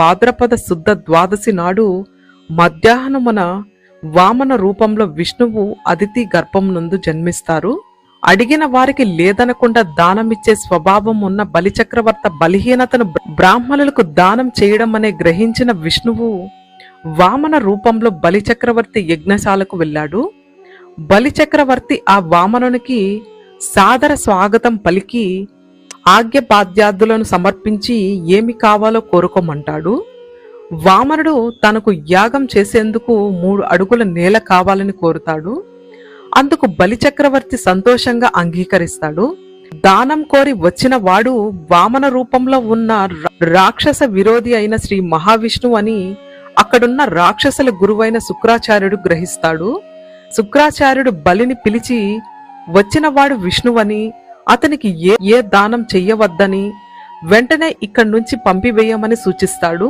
భాద్రపద శుద్ధ ద్వాదశి నాడు మధ్యాహ్నమున వామన రూపంలో విష్ణువు అదితి గర్భం నందు జన్మిస్తారు. అడిగిన వారికి లేదనకుండా దానమిచ్చే స్వభావం ఉన్న బలిచక్రవర్త బలహీనతను బ్రాహ్మణులకు దానం చేయడం అనే గ్రహించిన విష్ణువు వామన రూపంలో బలిచక్రవర్తి యజ్ఞశాలకు వెళ్ళాడు. బలిచక్రవర్తి ఆ వామనునికి సాదర స్వాగతం పలికి ఆజ్ఞపాద్యాదులను సమర్పించి ఏమి కావాలో కోరుకోమంటాడు? వామనుడు తనకు యాగం చేసేందుకు మూడు అడుగుల నేల కావాలని కోరుతాడు. అందుకు బలిచక్రవర్తి సంతోషంగా అంగీకరిస్తాడు. దానం కోరి వచ్చిన వాడు వామన రూపంలో ఉన్న రాక్షస విరోధి అయిన శ్రీ మహావిష్ణువు అని అక్కడున్న రాక్షసుల గురువైన శుక్రాచార్యుడు గ్రహిస్తాడు. శుక్రాచార్యుడు బలిని పిలిచి వచ్చినవాడు విష్ణువని అతనికి ఏ ఏ దానం చెయ్యవద్దని వెంటనే ఇక్కడి నుంచి పంపివేయమని సూచిస్తాడు.